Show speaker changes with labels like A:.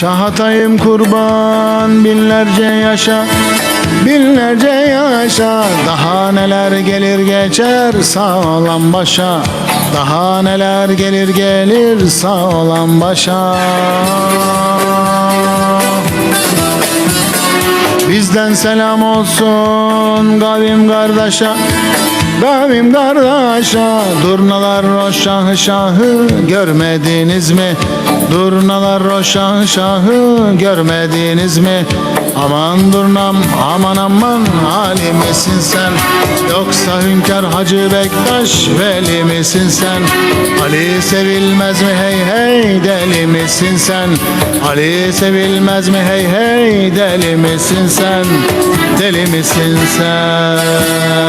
A: Şahatayım kurban binlerce yaşa Binlerce yaşa. Daha neler gelir geçer sağlam başa. Daha neler gelir gelir sağlam başa. Bizden selam olsun kavim kardeşe Kavim kardeşe Durnalar o şahı şahı Görmediniz mi? Durnalar o şahı Görmediniz mi? Aman durnam aman aman Ali misin sen? Yoksa hünkâr Hacı Bektaş Veli misin sen? Ali sevilmez mi hey hey deli misin sen? Ali sevilmez mi hey hey deli misin sen? Deli misin sen?